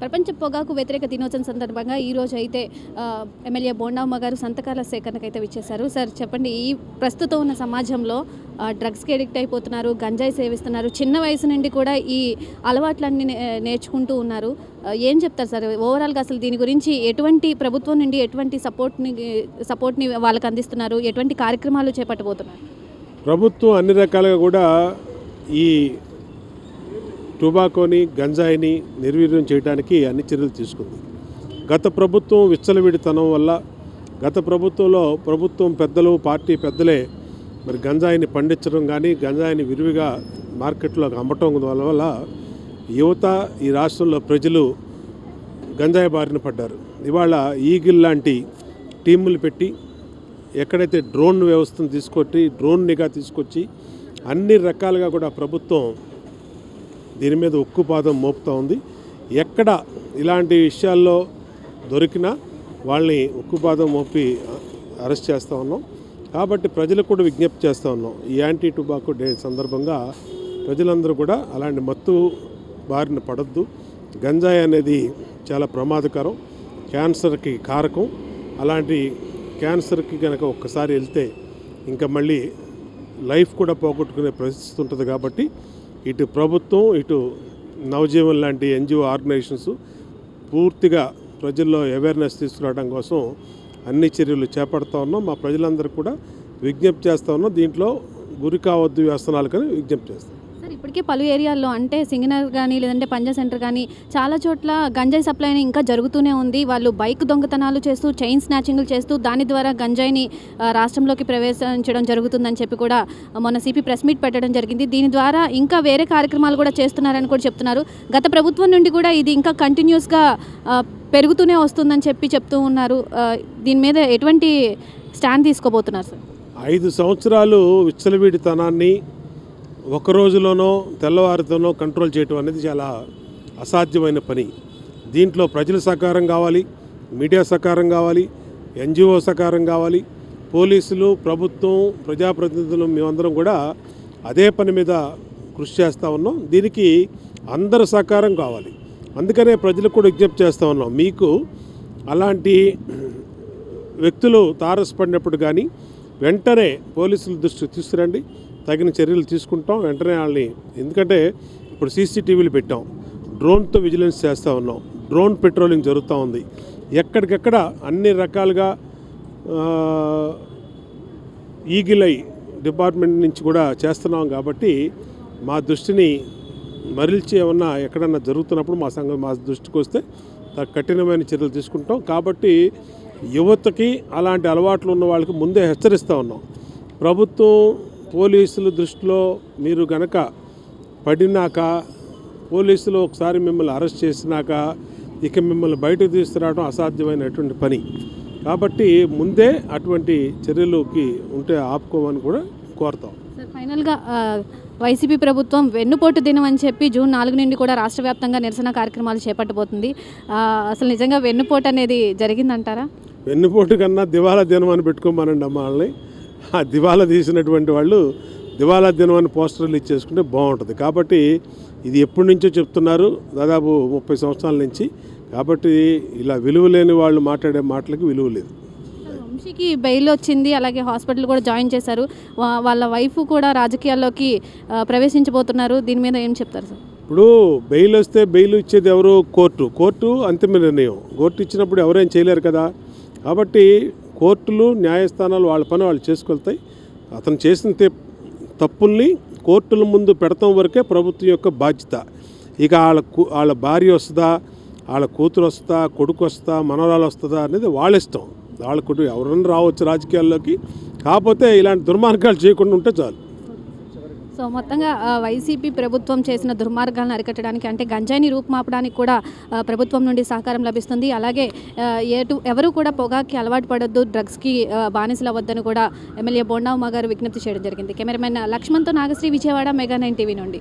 ప్రపంచ పొగాకు వ్యతిరేక దినోత్సవం సందర్భంగా ఈ రోజు అయితే ఎమ్మెల్యే బోండామ్మ గారు సంతకాల సేకరణకు అయితే విచ్చేశారు. సార్ చెప్పండి ఈ ప్రస్తుతం ఉన్న సమాజంలో డ్రగ్స్కి ఎడిక్ట్ అయిపోతున్నారు గంజాయి సేవిస్తున్నారు చిన్న వయసు నుండి కూడా ఈ అలవాట్లన్నీ నే- నేర్చుకుంటూ ఉన్నారు. ఏం చెప్తారు సార్? ఓవరాల్గా అసలు దీని గురించి ఎటువంటి ప్రభుత్వం నుండి ఎటువంటి సపోర్ట్ని సపోర్ట్ని వాళ్ళకి అందిస్తున్నారు? ఎటువంటి కార్యక్రమాలు చేపట్టబోతున్నారు? ప్రభుత్వం అన్ని రకాలుగా కూడా ఈ టుబాకోని గంజాయిని నిర్వీర్యం చేయడానికి అన్ని చర్యలు తీసుకుంది. గత ప్రభుత్వం విచ్చలవిడితనం వల్ల గత ప్రభుత్వంలో ప్రభుత్వం పెద్దలు పార్టీ పెద్దలే మరి గంజాయిని పండించడం కానీ గంజాయిని విరివిగా మార్కెట్లో అమ్మటం వల్ల యువత ఈ రాష్ట్రంలో ప్రజలు గంజాయి బారిన పడ్డారు. ఇవాళ ఈగిల్ లాంటి టీములు పెట్టి ఎక్కడైతే డ్రోన్ వ్యవస్థను తీసుకొచ్చి డ్రోన్ నిఘా తీసుకొచ్చి అన్ని రకాలుగా కూడా ప్రభుత్వం దీని మీద ఉక్కుపాతం మోపుతూ ఉంది. ఎక్కడ ఇలాంటి విషయాల్లో దొరికినా వాళ్ళని ఉక్కుపాతం మోపి అరెస్ట్ చేస్తూ ఉన్నాం. కాబట్టి ప్రజలకు కూడా విజ్ఞప్తి చేస్తూ ఉన్నాం. ఈ యాంటీ టుబాకో డే సందర్భంగా ప్రజలందరూ కూడా అలాంటి మత్తు బారిన పడద్దు. గంజాయి అనేది చాలా ప్రమాదకరం. క్యాన్సర్కి కారకం. అలాంటి క్యాన్సర్కి కనుక ఒక్కసారి వెళ్తే ఇంకా మళ్ళీ లైఫ్ కూడా పోగొట్టుకునే పరిస్థితి ఉంటుంది కాబట్టి ఇటు ప్రభుత్వం ఇటు నవజీవన్ లాంటి ఎన్జిఓ ఆర్గనైజేషన్స్ పూర్తిగా ప్రజల్లో అవేర్నెస్ తీసుకురావడం కోసం అన్ని చర్యలు చేపడతా ఉన్నాం. మా ప్రజలందరూ కూడా విజ్ఞప్తి చేస్తూ ఉన్నాం. దీంట్లో గురి కావద్దు వ్యసనాలు కానీ విజ్ఞప్తి చేస్తాం. ఇప్పటికీ పలు ఏరియాల్లో అంటే సింగనర్ కానీ లేదంటే పంజా సెంటర్ కానీ చాలా చోట్ల గంజాయి సప్లై ఇంకా జరుగుతూనే ఉంది. వాళ్ళు బైక్ దొంగతనాలు చేస్తూ చైన్ స్నాచింగ్లు చేస్తూ దాని ద్వారా గంజాయిని రాష్ట్రంలోకి ప్రవేశించడం జరుగుతుందని చెప్పి కూడా మొన్న సిపి ప్రెస్ మీట్ పెట్టడం జరిగింది. దీని ద్వారా ఇంకా వేరే కార్యక్రమాలు కూడా చేస్తున్నారని కూడా చెప్తున్నారు. గత ప్రభుత్వం నుండి కూడా ఇది ఇంకా కంటిన్యూస్గా పెరుగుతూనే వస్తుందని చెప్పి చెప్తూ ఉన్నారు. దీని మీద ఎటువంటి స్టాండ్ తీసుకోబోతున్నారు సార్? ఐదు సంవత్సరాలు విచ్చలవిడితనాన్ని ఒక రోజులోనో తెల్లవారితోనో కంట్రోల్ చేయటం అనేది చాలా అసాధ్యమైన పని. దీంట్లో ప్రజల సహకారం కావాలి మీడియా సహకారం కావాలి ఎన్జిఓ సహకారం కావాలి పోలీసులు ప్రభుత్వం ప్రజాప్రతినిధులు మేమందరం కూడా అదే పని మీద కృషి చేస్తూ ఉన్నాం. దీనికి అందరి సహకారం కావాలి. అందుకనే ప్రజలకు కూడా విజ్ఞప్తి చేస్తూ ఉన్నాం. మీకు అలాంటి వ్యక్తులు తారసపడినప్పుడు కానీ వెంటనే పోలీసుల దృష్టికి తీసుకురండి. తగిన చర్యలు తీసుకుంటాం వెంటనే వాళ్ళని ఎందుకంటే ఇప్పుడు సీసీటీవీలు పెట్టాం. డ్రోన్తో విజిలెన్స్ చేస్తూ ఉన్నాం. డ్రోన్ పెట్రోలింగ్ జరుగుతూ ఉంది. ఎక్కడికెక్కడ అన్ని రకాలుగా ఈగిలై డిపార్ట్మెంట్ నుంచి కూడా చేస్తున్నాం కాబట్టి మా దృష్టిని మరల్చి ఏమన్నా ఎక్కడన్నా జరుగుతున్నప్పుడు మా సంఘం మా దృష్టికి వస్తే కఠినమైన చర్యలు తీసుకుంటాం. కాబట్టి యువతకి అలాంటి అలవాట్లు ఉన్న వాళ్ళకి ముందే హెచ్చరిస్తూ ఉన్నాం. ప్రభుత్వం పోలీసుల దృష్టిలో మీరు గనక పడినాక పోలీసులు ఒకసారి మిమ్మల్ని అరెస్ట్ చేసినాక ఇక మిమ్మల్ని బయటకు తీసుకురావడం అసాధ్యమైనటువంటి పని. కాబట్టి ముందే అటువంటి చర్యలుకి ఉంటే ఆపుకోమని కూడా కోరుతాం. ఫైనల్గా వైసీపీ ప్రభుత్వం వెన్నుపోటు దినం అని చెప్పి జూన్ నాలుగు నుండి కూడా రాష్ట్ర వ్యాప్తంగా నిరసన కార్యక్రమాలు చేపట్టబోతుంది. అసలు నిజంగా వెన్నుపోటు అనేది జరిగిందంటారా? వెన్నుపోటు కన్నా దివాలా దినం అని పెట్టుకోమనండి అమ్మ వాళ్ళని. ఆ దివాలా తీసినటువంటి వాళ్ళు దివాలా దినం అని పోస్టర్లు ఇచ్చేసుకుంటే బాగుంటుంది. కాబట్టి ఇది ఎప్పటి నుంచో చెప్తున్నారు దాదాపు ముప్పై సంవత్సరాల నుంచి. కాబట్టి ఇలా విలువ లేని వాళ్ళు మాట్లాడే మాటలకి విలువ లేదు. వంశీకి బెయిల్ వచ్చింది అలాగే హాస్పిటల్ కూడా జాయిన్ చేశారు. వాళ్ళ వైఫ్ కూడా రాజకీయాల్లోకి ప్రవేశించబోతున్నారు. దీని మీద ఏం చెప్తారు సార్? ఇప్పుడు బెయిల్ వస్తే బెయిల్ ఇచ్చేది ఎవరు? కోర్టు. కోర్టు అంతిమ నిర్ణయం. కోర్టు ఇచ్చినప్పుడు ఎవరేం చేయలేరు కదా. కాబట్టి కోర్టులు న్యాయస్థానాలు వాళ్ళ పని వాళ్ళు చేసుకెళ్తాయి. అతను చేసిన తప్పుల్ని కోర్టుల ముందు పెడతాం వరకే ప్రభుత్వం యొక్క బాధ్యత. ఇక వాళ్ళ కు- వాళ్ళ భార్య వస్తుందా? వాళ్ళ కూతురు వస్తుందా? కొడుకు వస్తా మనవరాలు వస్తుందా? అనేది వాళ్ళ ఇష్టం. వాళ్ళ కుటుంబం ఎవరన్నా రావచ్చు రాజకీయాల్లోకి. కాకపోతే ఇలాంటి దుర్మార్గాలు చేయకుండా ఉంటే చాలు. సో మొత్తంగా వైసీపీ ప్రభుత్వం చేసిన దుర్మార్గాలను అరికట్టడానికి అంటే గంజాయిని రూపుమాపడానికి కూడా ప్రభుత్వం నుండి సహకారం లభిస్తుంది. అలాగే ఎటు ఎవరు కూడా పొగాకి అలవాటు పడొద్దు డ్రగ్స్కి బానిసలు అవ్వద్దని కూడా ఎమ్మెల్యే బోండామ్మ గారు విజ్ఞప్తి చేయడం జరిగింది. Cameraman లక్ష్మణ్తో Nagasri Vijayawada mega nine TV నుండి.